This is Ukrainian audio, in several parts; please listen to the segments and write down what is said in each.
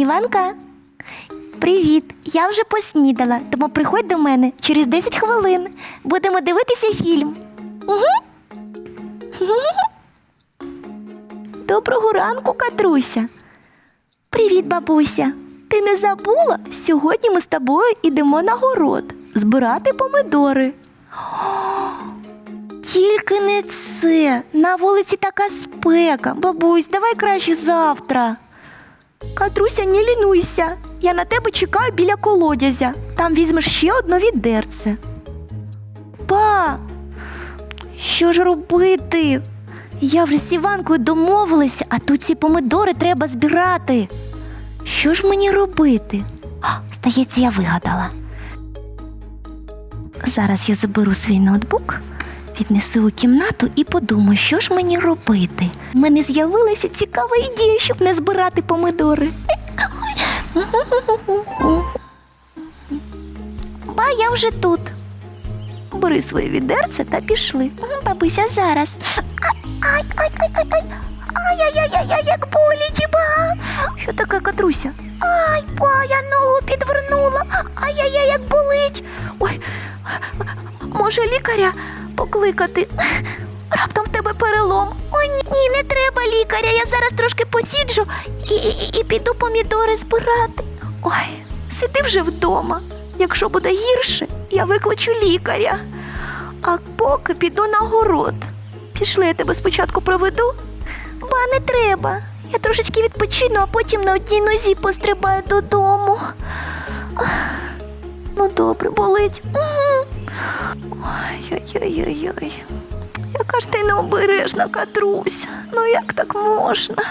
Іванка, привіт! Я вже поснідала, тому приходь до мене через 10 хвилин. Будемо дивитися фільм. Угу. Доброго ранку, Катруся. Привіт, бабуся. Ти не забула? Сьогодні ми з тобою йдемо на город збирати помидори. Тільки не це. На вулиці така спека. Бабусь, давай краще завтра. Катруся, не лінуйся. Я на тебе чекаю біля колодязя. Там візьмеш ще одне відерце. Ба, що ж робити? Я вже з Іванкою домовилася, а тут ці помидори треба збирати. Що ж мені робити? А, здається, я вигадала. Зараз я заберу свій ноутбук, віднесу у кімнату і подумаю, що ж мені робити. У мене з'явилася цікава ідея, щоб не збирати помидори. Ба, я вже тут. Бери своє відерце та пішли. Бабуся, зараз. Ай, ай, ай, ай, ай. Ай-яй-яй-яй, як боляче, ба. Що таке, Катруся? Ай, ба, я ногу підвернула. Ай-яй-яй, як болить. Ой, може лікаря покликати? Раптом в тебе перелом. Ой, ні, ні, не треба лікаря. Я зараз трошки посіджу і, і, і піду помідори збирати. Ой, сиди вже вдома. Якщо буде гірше, я викличу лікаря. А поки піду на город. Пішли, я тебе спочатку проведу. Ба, не треба. Я трошечки відпочину, а потім на одній нозі пострибаю додому. Ну, добре, болить. Ой-ой-ой-ой. Яка ж ти необережна, Катруся. Ну як так можна?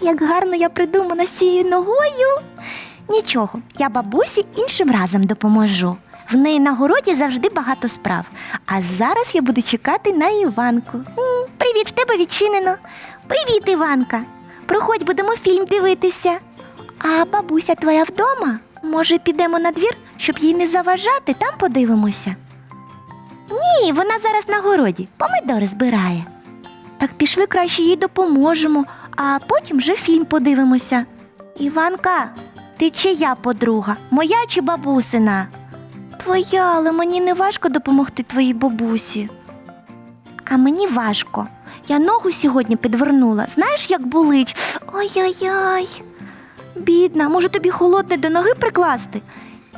Як гарно я придумана з цією ногою. Нічого, я бабусі іншим разом допоможу. В неї на городі завжди багато справ. А зараз я буду чекати на Іванку. Привіт, в тебе відчинено. Привіт, Іванка. Проходь, будемо фільм дивитися. А бабуся твоя вдома? Може, підемо на двір, щоб їй не заважати, там подивимося. Ні, вона зараз на городі, помидори збирає. Так пішли краще їй допоможемо, а потім вже фільм подивимося. Іванка, ти чия подруга? Моя чи бабусина? Твоя, але мені не важко допомогти твоїй бабусі. А мені важко. Я ногу сьогодні підвернула. Знаєш, як болить? Ой-ой-ой. Бідна, може тобі холодне до ноги прикласти?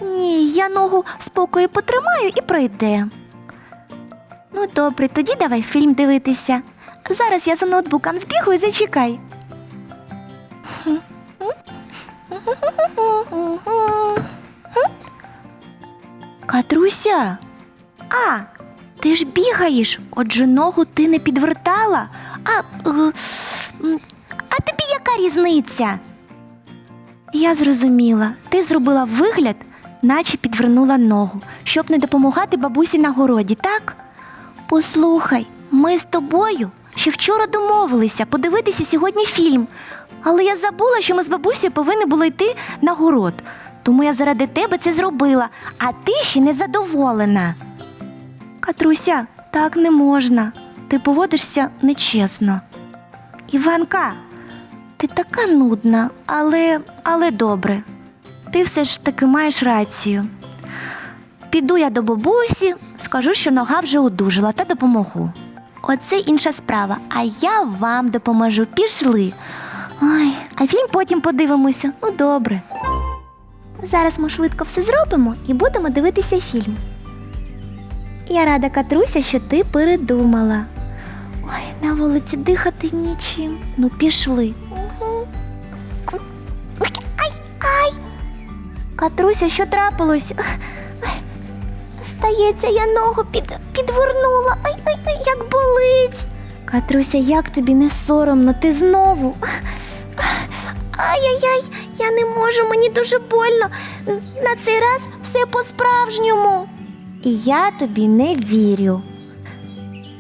Ні, я ногу в спокої потримаю і пройде. Ну, добре, тоді давай фільм дивитися. Зараз я за ноутбуком збігу і зачекай. Катруся. А, ти ж бігаєш, отже ногу ти не підвертала. А, е, а тобі яка різниця? Я зрозуміла, ти зробила вигляд, наче підвернула ногу, щоб не допомагати бабусі на городі, так? Послухай, ми з тобою ще вчора домовилися подивитися сьогодні фільм, але я забула, що ми з бабусею повинні були йти на город. Тому я заради тебе це зробила, а ти ще не задоволена. Катруся, так не можна. Ти поводишся нечесно. Іванка, ти така нудна, але, але добре. Ти все ж таки маєш рацію. Піду я до бабусі, скажу, що нога вже одужала та допомогу. Оце інша справа, а я вам допоможу. Пішли. Ой, а фільм потім подивимося. Ну, добре. Зараз ми швидко все зробимо і будемо дивитися фільм. Я рада, Катруся, що ти передумала. Ой, на вулиці дихати нічим. Ну, пішли. Угу. Ай, ай. Катруся, що трапилось? Ай, Здається, я ногу під, підвернула. Ай, ай, ай, як болить. Катруся, як тобі не соромно, ти знову. Ай-яй-яй, я не можу, мені дуже больно. На цей раз все по-справжньому. І я тобі не вірю.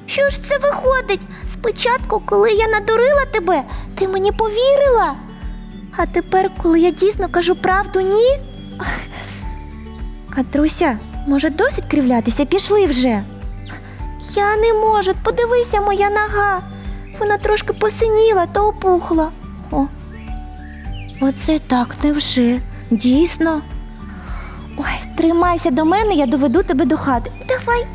Що ж це виходить? Спочатку, коли я надурила тебе, ти мені повірила. А тепер, коли я дійсно кажу правду, ні? Катруся, Може, досить кривлятися? Пішли вже. Я не можу, подивися моя нога. Вона трошки посиніла та опухла. О. Оце так невже. Дійсно. Ой, тримайся до мене, я доведу тебе до хати. Давай.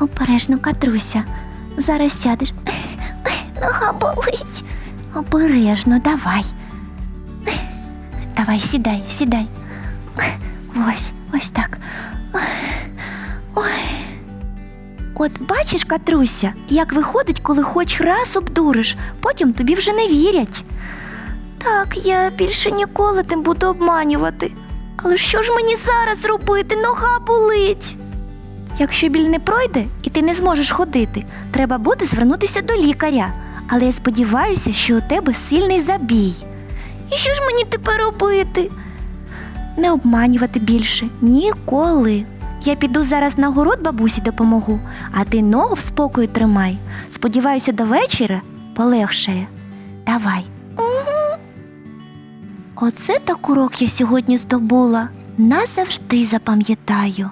Обережно, Катруся. Зараз сядеш. Нога болить. Обережно, давай. Давай, сідай, сідай. Ось, ось так. Ой. От бачиш, Катруся, як виходить, коли хоч раз обдуриш, потім тобі вже не вірять. Так, я більше ніколи не буду обманювати. Але що ж мені зараз робити? Нога болить. Якщо біль не пройде і ти не зможеш ходити, треба буде звернутися до лікаря. Але я сподіваюся, що у тебе сильний забій. І що ж мені тепер робити? Не обманювати більше ніколи. Я піду зараз на город бабусі допомогу, а ти ногу в спокою тримай. Сподіваюся, до вечора полегшає. Давай. Угу. Оце так урок я сьогодні здобула. Назавжди запам'ятаю.